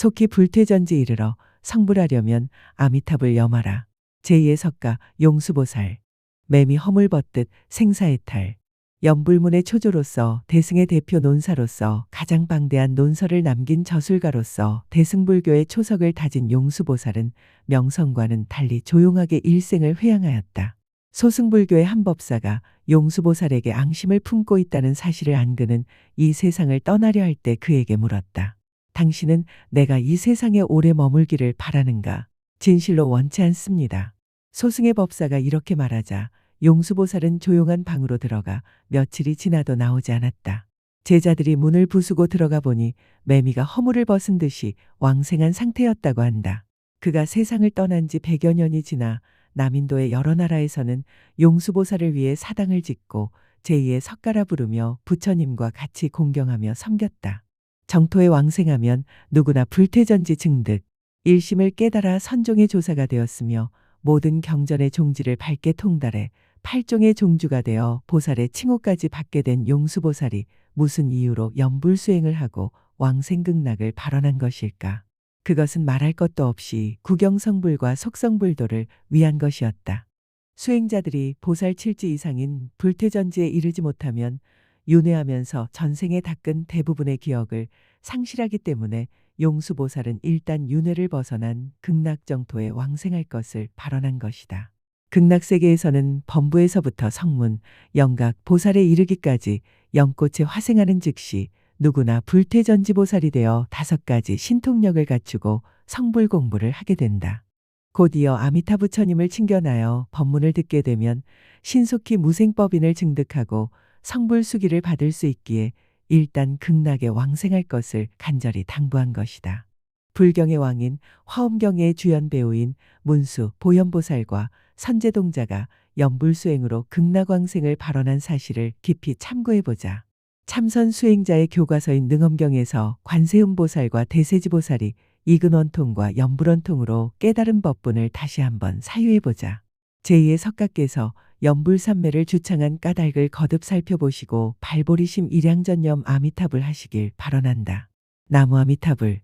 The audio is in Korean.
속히 불퇴전지 이르러 성불하려면 아미탑을 염하라. 제2의 석가 용수보살 매미 허물벗듯 생사의 탈 연불문의 초조로서 대승의 대표 논사로서 가장 방대한 논설을 남긴 저술가로서 대승불교의 초석을 다진 용수보살은 명성과는 달리 조용하게 일생을 회양하였다. 소승불교의 한 법사가 용수보살에게 앙심을 품고 있다는 사실을 안 그는 이 세상을 떠나려 할 때 그에게 물었다. 당신은 내가 이 세상에 오래 머물기를 바라는가? 진실로 원치 않습니다. 소승의 법사가 이렇게 말하자 용수보살은 조용한 방으로 들어가 며칠이 지나도 나오지 않았다. 제자들이 문을 부수고 들어가 보니 매미가 허물을 벗은 듯이 왕생한 상태였다고 한다. 그가 세상을 떠난 지 100여 년이 지나 남인도의 여러 나라에서는 용수보살을 위해 사당을 짓고 제2의 석가라 부르며 부처님과 같이 공경하며 섬겼다. 정토에 왕생하면 누구나 불퇴전지 증득, 일심을 깨달아 선종의 조사가 되었으며 모든 경전의 종지를 밝게 통달해 팔종의 종주가 되어 보살의 칭호까지 받게 된 용수보살이 무슨 이유로 연불수행을 하고 왕생극락을 발언한 것일까? 그것은 말할 것도 없이 구경성불과 속성불도를 위한 것이었다. 수행자들이 보살 칠지 이상인 불퇴전지에 이르지 못하면 윤회하면서 전생에 닦은 대부분의 기억을 상실하기 때문에 용수보살은 일단 윤회를 벗어난 극락정토에 왕생할 것을 발언한 것이다. 극락세계에서는 범부에서부터 성문, 영각, 보살에 이르기까지 연꽃에 화생하는 즉시 누구나 불퇴전지보살이 되어 다섯 가지 신통력을 갖추고 성불 공부를 하게 된다. 곧이어 아미타 부처님을 칭견하여 법문을 듣게 되면 신속히 무생법인을 증득하고 성불수기를 받을 수 있기에 일단 극락에 왕생할 것을 간절히 당부한 것이다. 불경의 왕인 화엄경의 주연 배우인 문수 보현보살과 선제동자가 연불수행으로 극락왕생을 발언한 사실을 깊이 참고해보자. 참선 수행자의 교과서인 능엄경에서 관세음보살과 대세지보살이 이근원통과 연불원통으로 깨달은 법분을 다시 한번 사유해보자. 제2의 석가께서 연불삼매를 주창한 까닭을 거듭 살펴보시고 발보리심 일양전념 아미탑을 하시길 발언한다. 나무 아미탑을